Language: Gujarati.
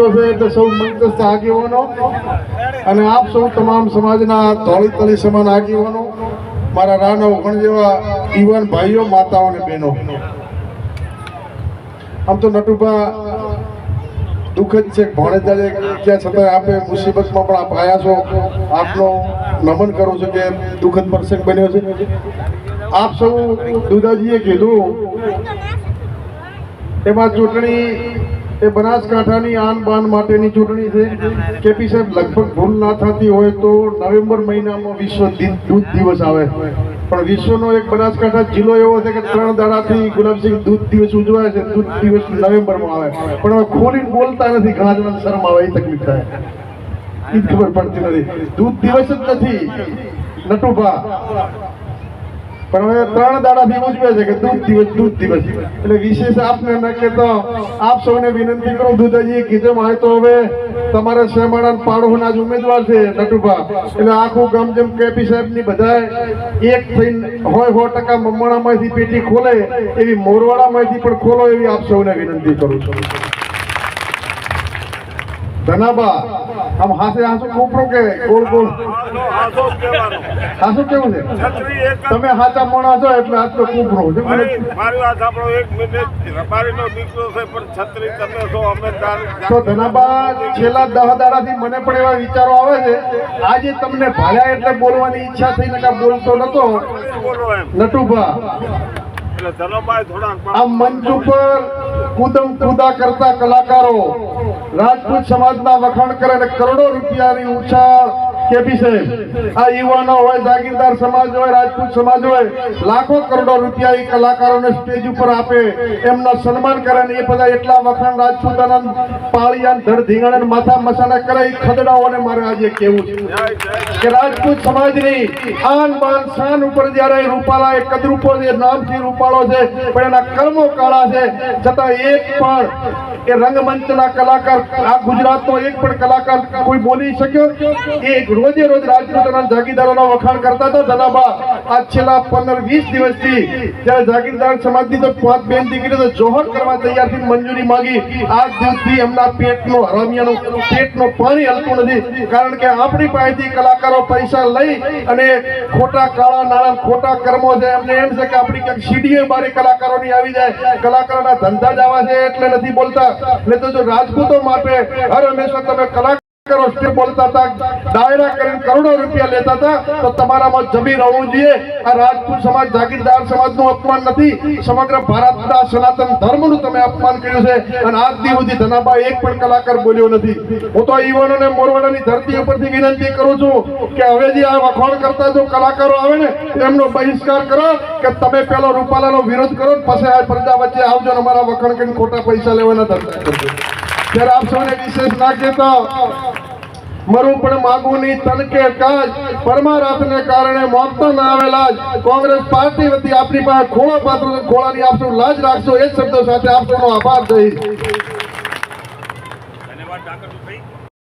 મંચો છે એટલે સૌ મંત્રસ્થ આગેવાનો અને આપ સૌ તમામ સમાજના ધોળી તળી સમાન આગેવાનો, મારા રાના ઓગણ જેવા યુવાન ભાઈઓ, માતાઓ અને બહેનો. આમ તો નટુભા દુઃખદ છે ભણેજા જે ક્યાં છતાં આપે મુસીબતમાં પણ આપ આવ્યા છો. આપનો નમન કરું છું કે દુઃખદ પ્રસંગ બન્યો છે. આપ સૌ દુદાજીએ કીધું, એમાં ચૂંટણી એ બનાસકાંઠાની આન બાન માટેની ચૂંટણી છે. કેપી સાહેબ, લગભગ ભૂલ ના થતી હોય તો નવેમ્બર મહિનામાં વિશ્વ દૂધ દિવસ આવે. પણ વિશ્વનો એક બનાસકાંઠા જિલ્લો એવો છે કે ત્રણ દાડાથી ગુલાબસિંહ દૂધ દિવસ ઉજવાય છે, દૂધ દિવસ નવેમ્બરમાં આવે. પણ હવે ખોલીને બોલતા નથી ઘણા જણા શરમ આવે, એ તકલીફ થાય. એ ખબર પડતી નથી. દૂધ દિવસ જ નથી. નટુભા પણ હવે ત્રણ દાડાથી ઉજવે છે કે દૂધ દિવસ દૂધ દિવસ. એટલે વિશેષ આપને ન તો આપ સૌને વિનંતી કરું દુધાજીએ કીધું હોય તો હવે તમારે શેમાળા પાડોના જ ઉમેદવાર છે, નટુભા. એટલે આખું ગામ જેમ કેપી સાહેબની બધા એક થઈને હોય, સો ટકા મમણામાંથી પેટી ખોલે, એવી મોરવાડામાંથી પણ ખોલો, એવી આપ સૌને વિનંતી કરું છું. ધનાબા આમ હાસે હાસુ કોપરો કે ગોળ ગોળ. હાસુ કેવું છે તમે હાચા મોણા છો એટલે હાથ તો કોપરો છે મારી વાત સાંભળો એક મિનિટ રબારીનો દીકરો છે પણ છત્રી તમે છો અમે તાર- તો ધનાબા છેલ્લા દહ દાડાથી મને પણ એવા વિચારો આવે છે આજે તમને ભાળ્યા એટલે બોલવાની ઈચ્છા થઈ નકા બોલતો નતો નટુભા આ મંચ ઉપર કુદમ કુદા કરતા કલાકારો રાજપૂત સમાજના વખાણ કરે અને કરોડો રૂપિયાની ઉછાળ કેપી સાહેબ, આ યુવાનો હોય, જાગીરદાર સમાજ હોય, રાજપૂત સમાજ હોય, લાખો કરોડો રૂપિયા એ કલાકારોને સ્ટેજ ઉપર આપે, એમના સન્માન કરે ને એ બધા એટલા વખાણ રાજપૂતાના પાળિયા ધડ ધીંગણ માથા મસાના કરે, એ ખદડાઓને મારે આજે કેવું છે. કે રાજપૂત સમાજની આન બાન શાન ઉપર જ્યારે રૂપાલા એ કદરૂપો છે નામથી રૂપાળો છે, પણ એના કર્મો કાળા છે, છતાં એક પણ એ રંગમંચના કલાકાર, આ ગુજરાતનો એક પણ કલાકાર કોઈ બોલી શક્યો? એ રોજે રોજ રાજપૂતોના જાગીરદારોના વખાણ કરતા હતા. ધનાબા આ છેલ્લા પંદર, વીસ દિવસથી જ્યારે જાગીરદાર સમાજની તો પાંચ બેન દીકરીઓ તો જોહર કરવા તૈયારથી મંજૂરી માંગી. આજ દિવસથી એમના પેટનો હરામિયાનું પેટનો પાણી હલતું નથી. કારણ કે આપણી પાસેથી કલાકારો પૈસા લઈ અને ખોટા કાળા નાણાં, ખોટા કર્મો છે. એમને એમ છે કે આપણી ક્યાંક સીડીએ મારી કલાકારોની આવી જાય. કલાકારોના ધંધા જ આવા છે એટલે નથી બોલતા. એટલે તો જો રાજપૂતો માટે હર હંમેશા તમે કલાકાર વિનંતી કરું છું કે હવે જે આ વખાણ કરતા જો કલાકારો આવે ને, એમનો બહિષ્કાર કરો કે તમે પેલો રૂપાલાનો વિરોધ કરો પછી આ પ્રજા વચ્ચે આવજો અમારા વખાણ કરીને ખોટા પૈસા લેવાના ધંધા કરજો. ત્યારે આપ સૌને વિશેષ ના કહેતા મરું પણ માગુની તનકે કાજ પરમારાથને કારણે મોત તો ના આવેલા કોંગ્રેસ પાર્ટી વતી આપની પાસે ખોળો પાત્ર ખોળાની આપ લાજ રાખશો એ શબ્દો સાથે આપનો આભાર દઈશ ધન્યવાદ ભાઈ.